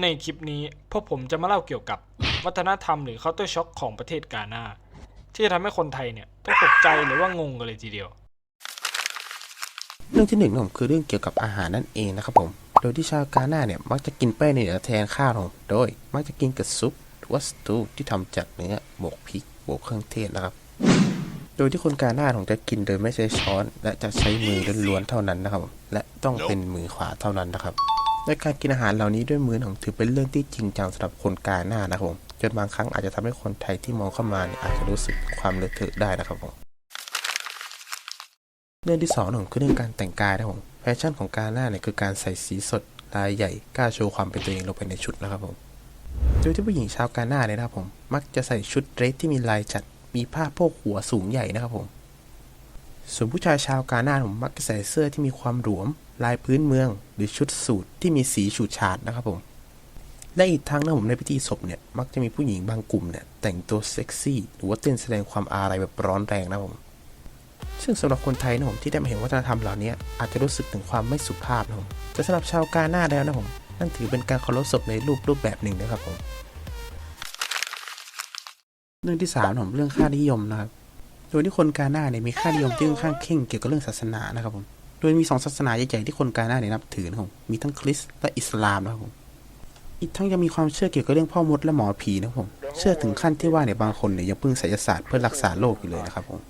ในคลิปนี้พวกผมจะมาเล่าเกี่ยวกับวัฒนธรรมหรือ culture shock ของประเทศกาหน้าที่จะทำให้คนไทยเนี่ยต้องตกใจหรือว่างงกันเลยทีเดียว เรื่องที่หนึ่งนะครับคือเรื่องเกี่ยวกับอาหารนั่นเองนะครับผม โดยที่ชาวกาหน้าเนี่ยมักจะกินแป้งในเนือแทนข้าวนะครับโดย มักจะกินกับซุปหรือว่าสตูที่ทำจากเนื้อบวกพริกบวกเครื่องเทศนะครับ โดยที่คนกาหน้าของจะกินโดยไม่ใช้ช้อน และจะใช้มือล้วนๆเท่านั้นนะครับ และต้องเป็นมือขวาเท่านั้นนะครับ ในการกินอาหารเหล่านี้ด้วยมือของถือเป็นเรื่องที่จริงจังสำหรับคนกาหน้านะครับผมจนบางครั้งอาจจะทำให้คนไทยที่มองเข้ามาเนี่ยอาจจะรู้สึกความเลอะเทอะได้นะครับผมเรื่องที่สองของคือเรื่องการแต่งกายนะครับผมแฟชั่นของกาหน้าเนี่ยคือการใส่สีสดลายใหญ่กล้าโชว์ความเป็นตัวเองลงไปในชุดนะครับผมโดยที่ผู้หญิงชาวกาหน้าเนี่ยนะครับผมมักจะใส่ชุดเดรสที่มีลายจัดมีผ้าโพกหัวสูงใหญ่นะครับผม ส่วนผู้ชายชาวกาหน้าผมมักจะใส่เสื้อที่มีความหลวม ลายพื้นเมือง หรือชุดสูทที่มีสีฉูดฉาดนะครับผมและอีกทั้งนะผมในพิธีศพเนี่ยมักจะมีผู้หญิงบางกลุ่มเนี่ยแต่งตัวเซ็กซี่หรือว่าเต้นแสดงความอาลัยแบบร้อนแรงนะครับผมซึ่งสำหรับคนไทยนะผมที่ได้มาเห็นวัฒนธรรมเหล่านี้อาจจะรู้สึกถึงความไม่สุภาพนะผมแต่สำหรับชาวกาหน้าแล้วนะผมนั่นถือเป็นการเคารพศพในรูปรูปแบบหนึ่งนะครับผมเรื่องที่สามนะผมเรื่องค่านิยมนะครับ โดยที่คนกาหน้าเนี่ยมีค่านิยมที่ค่อนข้างเข่งเกี่ยวกับเรื่องศาสนานะครับผมโดยมีสองศาสนาใหญ่ๆที่คนกาหน้าเนี่ยนับถือนะครับผมมีทั้งคริสต์และอิสลามนะครับผมอีกทั้งยังมีความเชื่อเกี่ยวกับเรื่องพ่อมดและหมอผีนะครับผมเชื่อถึงขั้นที่ว่าเนี่ยบางคนเนี่ยยังพึ่งไสยศาสตร์เพื่อรักษาโรคอยู่เลยนะครับผม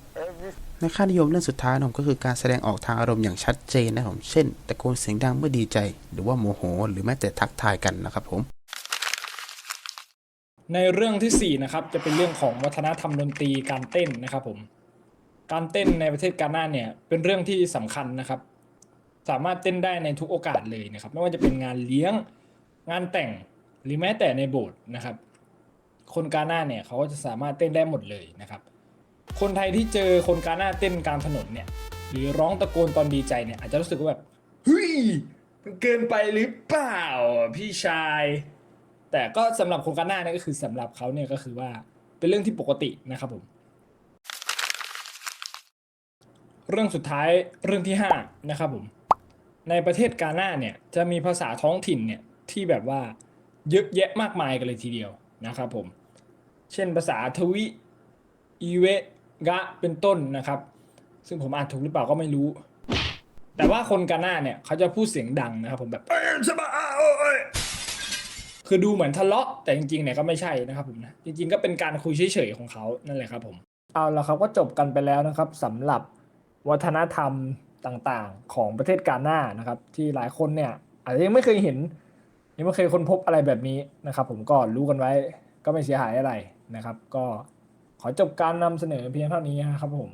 ในค่านิยมเรื่องสุดท้ายนะผมก็คือการแสดงออกทางอารมณ์อย่างชัดเจนนะครับผมเช่นตะโกนเสียงดังเมื่อดีใจ หรือว่าโมโห หรือแม้แต่ทักทายกันนะครับผม ในเรื่องที่สี่นะครับ จะเป็นเรื่องของวัฒนธรรมดนตรีการเต้นนะครับผม การเต้นในประเทศกาหน้าเนี่ยเป็นเรื่องที่สำคัญนะครับ สามารถเต้นได้ในทุกโอกาสเลยนะครับ ไม่ว่าจะเป็นงานเลี้ยงงานแต่งหรือแม้แต่ในโบสถ์นะครับ คนกาหน้าเนี่ยเขาก็จะสามารถเต้นได้หมดเลยนะครับ คนไทยที่เจอคนกาหน้าเต้นกลางถนนเนี่ย หรือร้องตะโกนตอนดีใจเนี่ยอาจจะรู้สึกว่าแบบเฮ้ยเกินไปหรือเปล่าพี่ชาย แต่ก็สำหรับคนกาหน้าเนี่ยก็คือสำหรับเขาเนี่ยก็คือว่าเป็นเรื่องที่ปกตินะครับผม เรื่องสุดท้ายเรื่องที่ห้านะครับผมในประเทศกาหน้าเนี่ยจะมีภาษาท้องถิ่นเนี่ยที่แบบว่าเยอะแยะมากมายกันเลยทีเดียวนะครับผม เช่นภาษาทวิอีเวกะเป็นต้นนะครับ ซึ่งผมอ่านถูกหรือเปล่าก็ไม่รู้ แต่ว่าคนกาหน้าเนี่ยเขาจะพูดเสียงดังนะครับผมแบบ คือดูเหมือนทะเลาะแต่จริงๆเนี่ยก็ไม่ใช่นะครับผมนะจริง ๆ ก็เป็นการคุยเฉยๆของเขานั่นแหละครับผม เอาละครับก็จบกันไปแล้วนะครับสำหรับวัฒนธรรมต่างๆ ของประเทศกาหน้านะครับ ที่หลายคนเนี่ย อาจจะยังไม่เคยเห็น ยังไม่เคยค้นพบอะไรแบบนี้นะครับ ผมก็รู้กันไว้ก็ไม่เสียหายอะไรนะครับ ก็ขอจบการนำเสนอเพียงเท่านี้นะครับผม